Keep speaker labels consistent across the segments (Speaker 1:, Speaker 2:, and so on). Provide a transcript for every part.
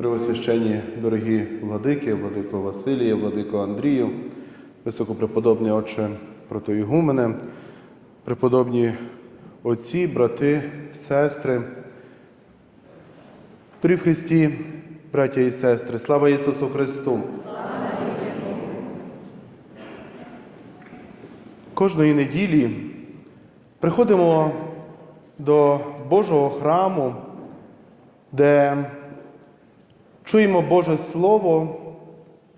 Speaker 1: Преосвященні дорогі владики, владико Василія, владико Андрію, високопреподобний отче протоігумене, преподобні отці, брати, сестри, в Христі, браття і сестри, слава Ісусу Христу! Кожної неділі приходимо до Божого храму, де чуємо Боже Слово,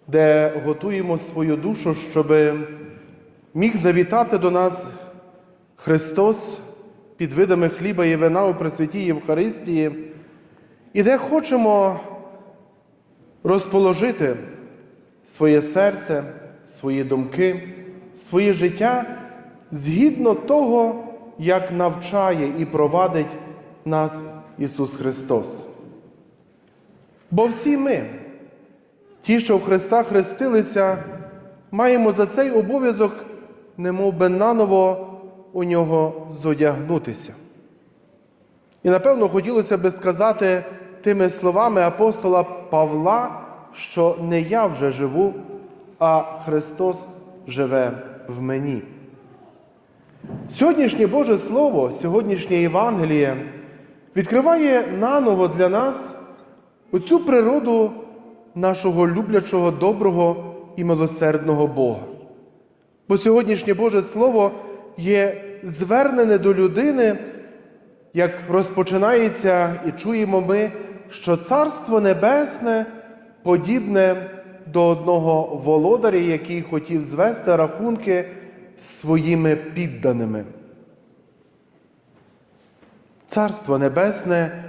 Speaker 1: де готуємо свою душу, щоб міг завітати до нас Христос під видами хліба і вина у Пресвятій Євхаристії, і де хочемо розположити своє серце, свої думки, своє життя згідно того, як навчає і провадить нас Ісус Христос. Бо всі ми, ті, що в Христа хрестилися, маємо за цей обов'язок, немов би наново у нього зодягнутися. І напевно хотілося би сказати тими словами апостола Павла, що не я вже живу, а Христос живе в мені. Сьогоднішнє Боже Слово, сьогоднішнє Євангеліє відкриває наново для нас оцю природу нашого люблячого, доброго і милосердного Бога. Бо сьогоднішнє Боже Слово є звернене до людини, як розпочинається і чуємо ми, що Царство Небесне подібне до одного володаря, який хотів звести рахунки своїми підданими. Царство Небесне,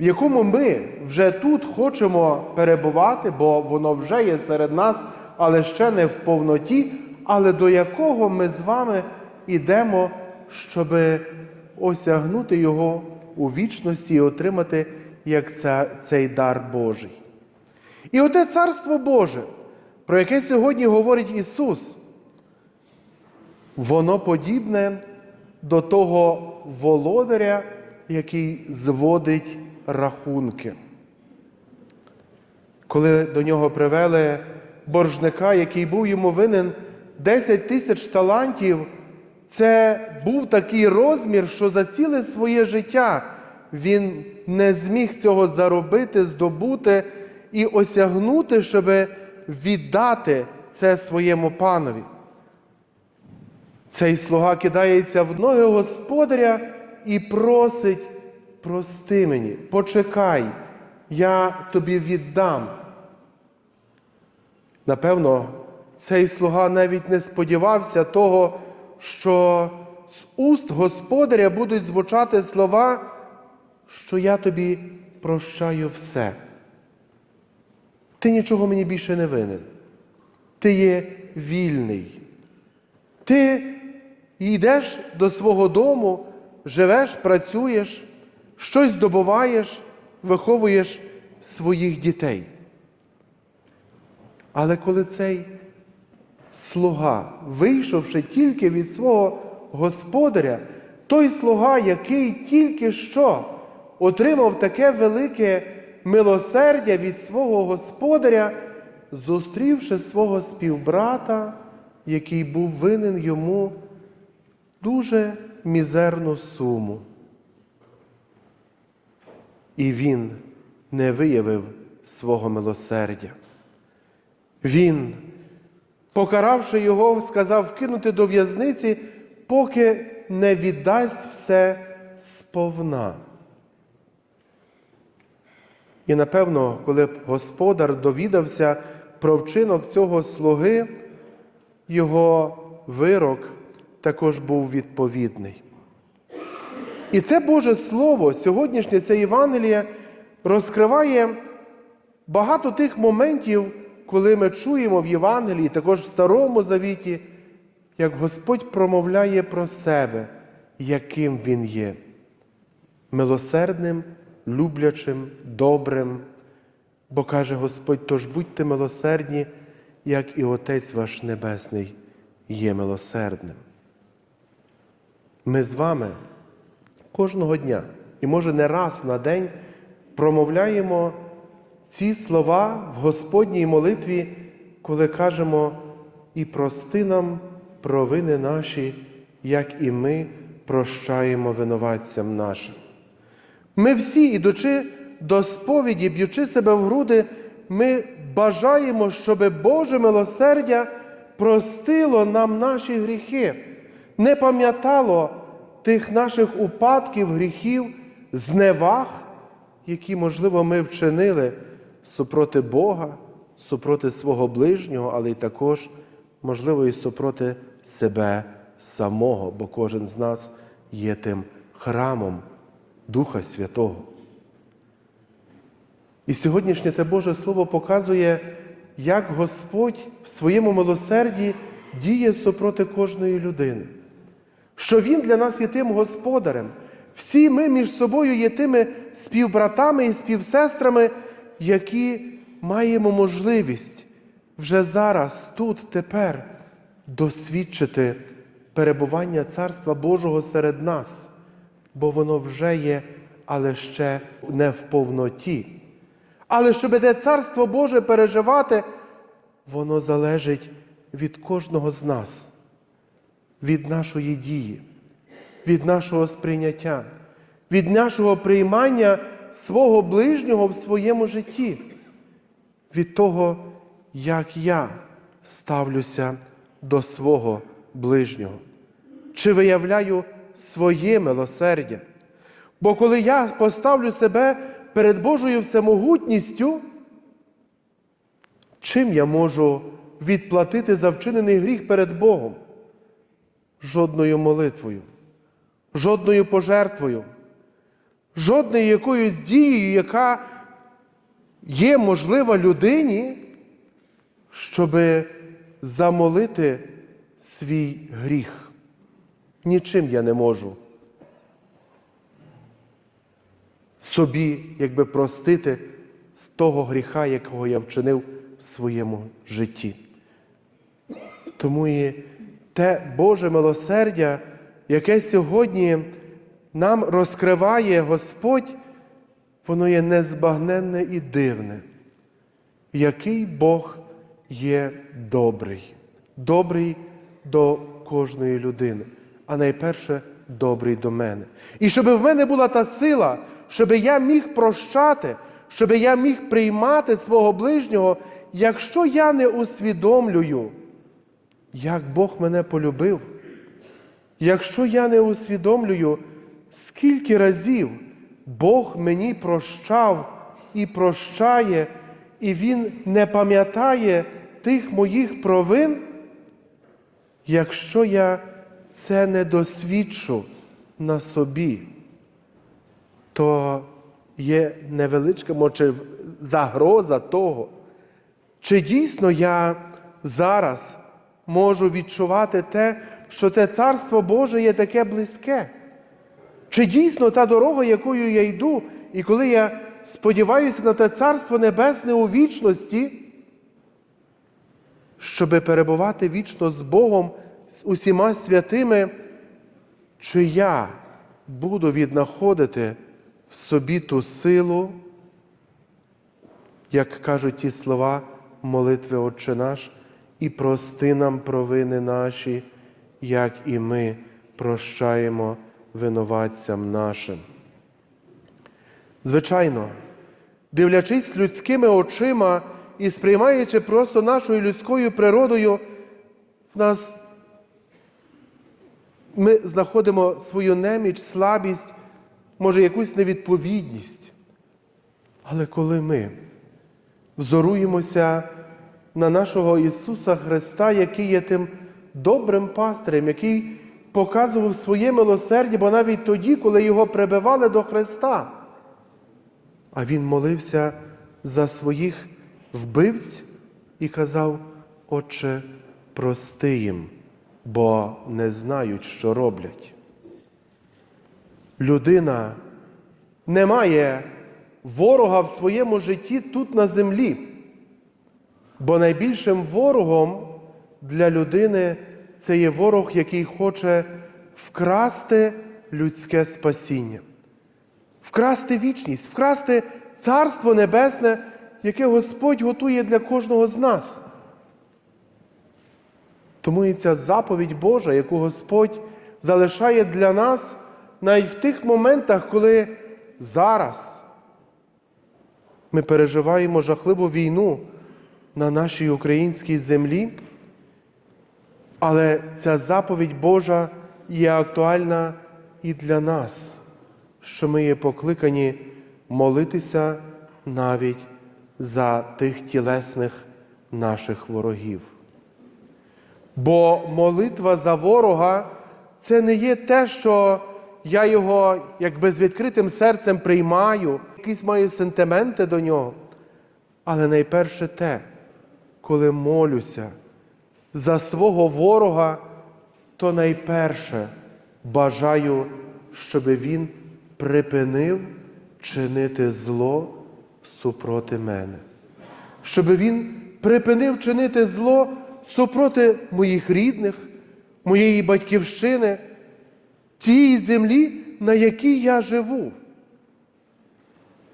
Speaker 1: в якому ми вже тут хочемо перебувати, бо воно вже є серед нас, але ще не в повноті, але до якого ми з вами йдемо, щоб осягнути його у вічності і отримати як це, цей дар Божий. І оте Царство Боже, про яке сьогодні говорить Ісус, воно подібне до того володаря, який зводить рахунки. Коли до нього привели боржника, який був йому винен 10 тисяч талантів, це був такий розмір, що за ціле своє життя він не зміг цього заробити, здобути і осягнути, щоб віддати це своєму панові. Цей слуга кидається в ноги господаря і просить, прости мені, почекай, я тобі віддам. Напевно, цей слуга навіть не сподівався того, що з уст господаря будуть звучати слова, що я тобі прощаю все. Ти нічого мені більше не винен. Ти є вільний. Ти йдеш до свого дому, живеш, працюєш, щось здобуваєш, виховуєш своїх дітей. Але коли цей слуга, вийшовши тільки від свого господаря, той слуга, який тільки що отримав таке велике милосердя від свого господаря, зустрівши свого співбрата, який був винен йому дуже мізерну суму. І він не виявив свого милосердя. Він, покаравши його, сказав вкинути до в'язниці, поки не віддасть все сповна. І напевно, коли б господар довідався про вчинок цього слуги, його вирок також був відповідний. І це Боже Слово, сьогоднішнє це Євангеліє розкриває багато тих моментів, коли ми чуємо в Євангелії, також в Старому Завіті, як Господь промовляє про себе, яким Він є. Милосердним, люблячим, добрим. Бо каже Господь, тож будьте милосердні, як і Отець ваш Небесний є милосердним. Ми з вами кожного дня, і може не раз на день промовляємо ці слова в Господній молитві, коли кажемо і прости нам провини наші, як і ми прощаємо винуватцям нашим. Ми всі, ідучи до сповіді, б'ючи себе в груди, ми бажаємо, щоб Боже милосердя простило нам наші гріхи, не пам'ятало тих наших упадків, гріхів, зневаг, які, можливо, ми вчинили супроти Бога, супроти свого ближнього, але й також, можливо, і супроти себе самого, бо кожен з нас є тим храмом Духа Святого. І сьогоднішнє те Боже Слово показує, як Господь в своєму милосерді діє супроти кожної людини, що Він для нас є тим господарем. Всі ми між собою є тими співбратами і співсестрами, які маємо можливість вже зараз, тут, тепер досвідчити перебування Царства Божого серед нас, бо воно вже є, але ще не в повноті. Але щоб те Царство Боже переживати, воно залежить від кожного з нас, від нашої дії, від нашого сприйняття, від нашого приймання свого ближнього в своєму житті, від того, як я ставлюся до свого ближнього, чи виявляю своє милосердя. Бо коли я поставлю себе перед Божою всемогутністю, чим я можу відплатити за вчинений гріх перед Богом? Жодною молитвою, жодною пожертвою, жодною якоюсь дією, яка є можлива людині, щоб замолити свій гріх. Нічим я не можу собі, якби простити з того гріха, якого я вчинив в своєму житті. Тому і те Боже милосердя, яке сьогодні нам розкриває Господь, воно є незбагненне і дивне, який Бог є добрий, добрий до кожної людини, а найперше добрий до мене. І щоб в мене була та сила, щоб я міг прощати, щоб я міг приймати свого ближнього, якщо я не усвідомлюю, як Бог мене полюбив, якщо я не усвідомлюю, скільки разів Бог мені прощав і прощає, і Він не пам'ятає тих моїх провин, якщо я це не досвідчу на собі, то є невеличка може, загроза того, чи дійсно я зараз можу відчувати те, що те Царство Боже є таке близьке? Чи дійсно та дорога, якою я йду, і коли я сподіваюся на те Царство Небесне у вічності, щоби перебувати вічно з Богом, з усіма святими, чи я буду віднаходити в собі ту силу, як кажуть ті слова молитви Отче наш, і прости нам провини наші, як і ми прощаємо винуватцям нашим. Звичайно, дивлячись людськими очима і сприймаючи просто нашою людською природою, в нас ми знаходимо свою неміч, слабість, може, якусь невідповідність. Але коли ми взоруємося на нашого Ісуса Христа, який є тим добрим пастирем, який показував своє милосердя, бо навіть тоді, коли його прибивали до Христа, а Він молився за своїх вбивць і казав, Отче, прости їм, бо не знають, що роблять. Людина не має ворога в своєму житті тут на землі, бо найбільшим ворогом для людини це є ворог, який хоче вкрасти людське спасіння, вкрасти вічність, вкрасти Царство Небесне, яке Господь готує для кожного з нас. Тому і ця заповідь Божа, яку Господь залишає для нас навіть в тих моментах, коли зараз ми переживаємо жахливу війну на нашій українській землі, але ця заповідь Божа є актуальна і для нас, що ми є покликані молитися навіть за тих тілесних наших ворогів. Бо молитва за ворога це не є те, що я його якби з відкритим серцем приймаю, якісь маю сентименти до нього. Але найперше те, коли молюся за свого ворога, то найперше бажаю, щоб він припинив чинити зло супроти мене, щоб він припинив чинити зло супроти моїх рідних, моєї батьківщини, тієї землі, на якій я живу.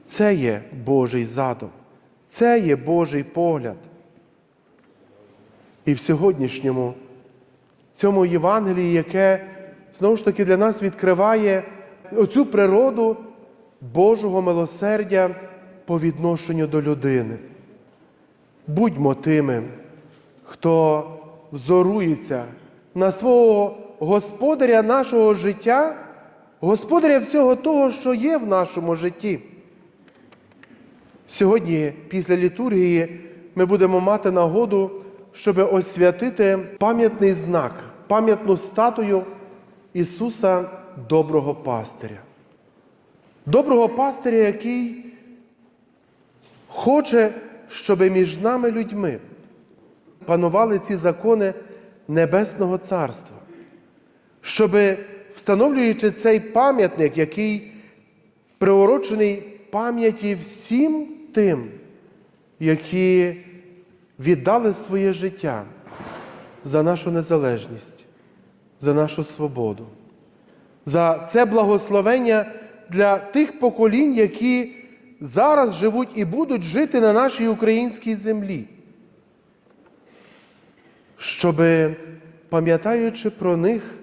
Speaker 1: Це є Божий задум, це є Божий погляд. І в сьогоднішньому цьому Євангелії, яке знову ж таки для нас відкриває оцю природу Божого милосердя по відношенню до людини. Будьмо тими, хто взорується на свого господаря нашого життя, господаря всього того, що є в нашому житті. Сьогодні, після літургії, ми будемо мати нагоду, щоб освятити пам'ятний знак, пам'ятну статую Ісуса Доброго Пастиря. Доброго пастиря, який хоче, щоб між нами людьми панували ці закони Небесного Царства, щоб, встановлюючи цей пам'ятник, який приурочений пам'яті всім тим, які віддали своє життя за нашу незалежність, за нашу свободу, за це благословення для тих поколінь, які зараз живуть і будуть жити на нашій українській землі. Щоб, пам'ятаючи про них,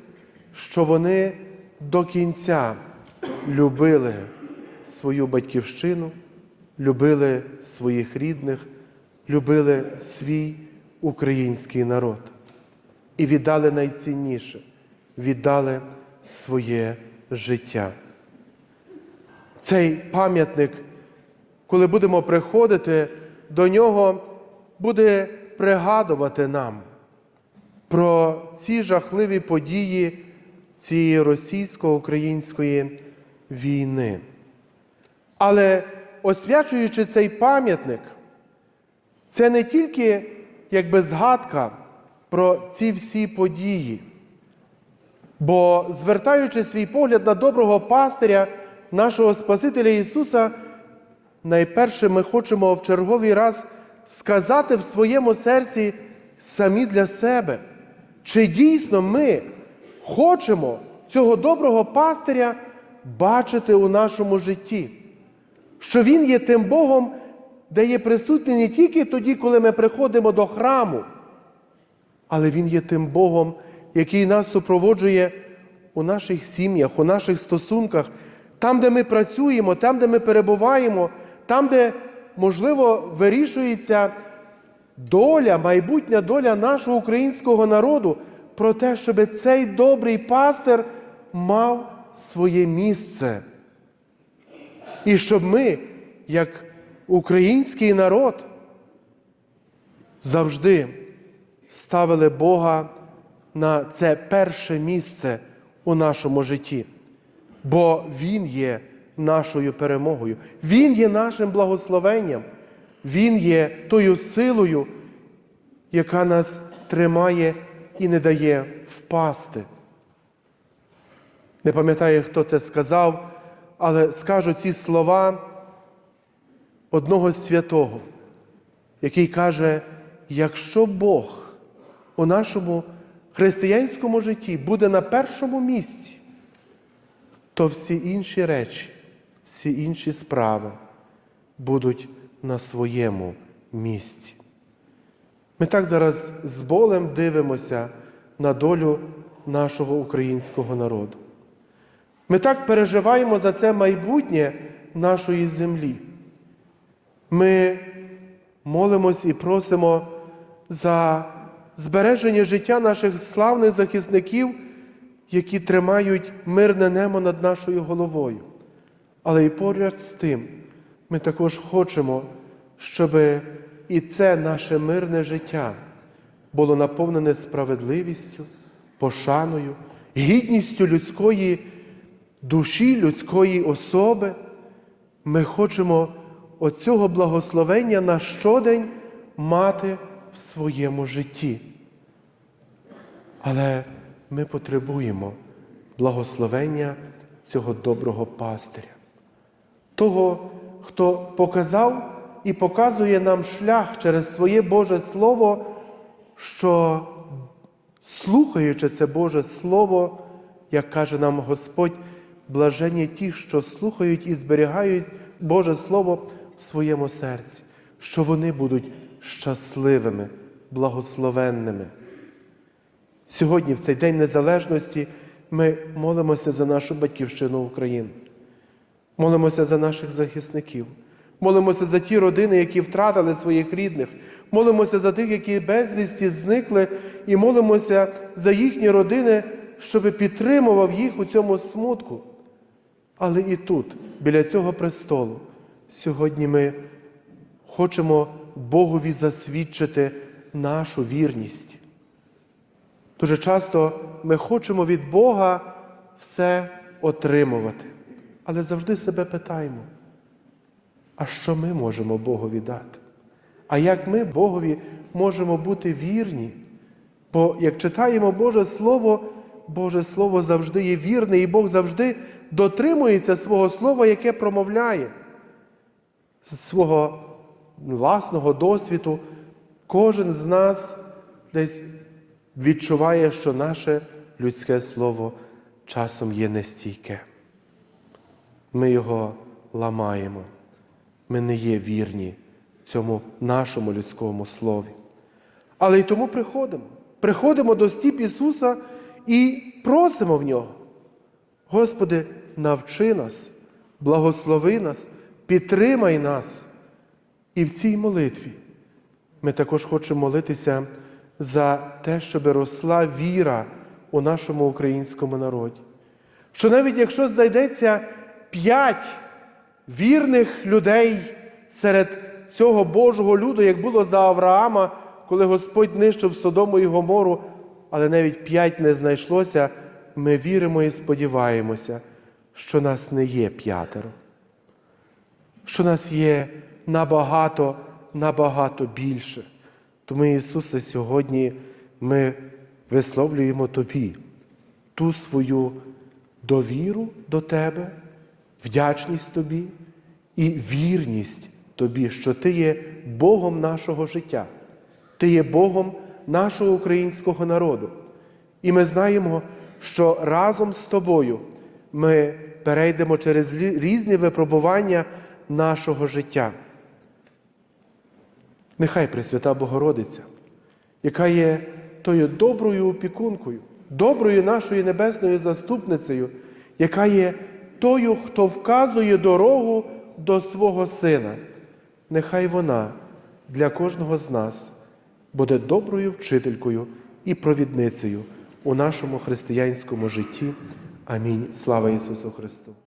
Speaker 1: що вони до кінця любили свою батьківщину, любили своїх рідних, любили свій український народ і віддали найцінніше, віддали своє життя. Цей пам'ятник, коли будемо приходити до нього, буде пригадувати нам про ці жахливі події цієї російсько-української війни. Але освячуючи цей пам'ятник, це не тільки якби згадка про ці всі події, бо звертаючи свій погляд на доброго пастиря, нашого Спасителя Ісуса, найперше ми хочемо в черговий раз сказати в своєму серці самі для себе, чи дійсно ми хочемо цього доброго пастиря бачити у нашому житті, що Він є тим Богом, де є присутній не тільки тоді, коли ми приходимо до храму, але Він є тим Богом, який нас супроводжує у наших сім'ях, у наших стосунках, там, де ми працюємо, там, де ми перебуваємо, там, де, можливо, вирішується доля, майбутня доля нашого українського народу, про те, щоб цей добрий пастир мав своє місце. І щоб ми, як український народ, завжди ставили Бога на це перше місце у нашому житті, бо Він є нашою перемогою, Він є нашим благословенням, Він є тою силою, яка нас тримає і не дає впасти. Не пам'ятаю, хто це сказав, але скажу ці слова одного святого, який каже: якщо Бог у нашому християнському житті буде на першому місці, то всі інші речі, всі інші справи будуть на своєму місці. Ми так зараз з болем дивимося на долю нашого українського народу. Ми так переживаємо за це майбутнє нашої землі. Ми молимось і просимо за збереження життя наших славних захисників, які тримають мирне небо над нашою головою. Але і поряд з тим ми також хочемо, щоб і це наше мирне життя було наповнене справедливістю, пошаною, гідністю людської душі, людської особи. Ми хочемо оцього благословення на щодень мати в своєму житті. Але ми потребуємо благословення цього доброго пастиря, того, хто показав і показує нам шлях через своє Боже Слово, що, слухаючи це Боже Слово, як каже нам Господь, блажені ті, що слухають і зберігають Боже Слово своєму серці, що вони будуть щасливими, благословенними. Сьогодні, в цей День Незалежності, ми молимося за нашу батьківщину Україну, молимося за наших захисників, молимося за ті родини, які втратили своїх рідних, молимося за тих, які безвісті зникли, і молимося за їхні родини, щоб підтримував їх у цьому смутку. Але і тут, біля цього престолу, сьогодні ми хочемо Богові засвідчити нашу вірність. Дуже часто ми хочемо від Бога все отримувати, але завжди себе питаємо, а що ми можемо Богові дати? А як ми Богові можемо бути вірні? Бо як читаємо Боже Слово, Боже Слово завжди є вірне, і Бог завжди дотримується свого слова, яке промовляє. З свого власного досвіду кожен з нас десь відчуває, що наше людське слово часом є нестійке. Ми його ламаємо, ми не є вірні цьому нашому людському слові. Але й тому приходимо. Приходимо до стіп Ісуса і просимо в Нього. Господи, навчи нас, благослови нас, підтримай нас. І в цій молитві ми також хочемо молитися за те, щоб росла віра у нашому українському народі. Що навіть якщо знайдеться п'ять вірних людей серед цього Божого люду, як було за Авраама, коли Господь нищив Содому і Гомору, але навіть п'ять не знайшлося, ми віримо і сподіваємося, що нас не є п'ятеро, що нас є набагато, набагато більше. Тому, Ісусе, сьогодні ми висловлюємо Тобі ту свою довіру до Тебе, вдячність Тобі і вірність Тобі, що Ти є Богом нашого життя, Ти є Богом нашого українського народу. І ми знаємо, що разом з тобою ми перейдемо через різні випробування нашого життя. Нехай Пресвята Богородиця, яка є тою доброю опікункою, доброю нашою небесною заступницею, яка є тою, хто вказує дорогу до свого Сина. Нехай вона для кожного з нас буде доброю вчителькою і провідницею у нашому християнському житті. Амінь. Слава Ісусу Христу!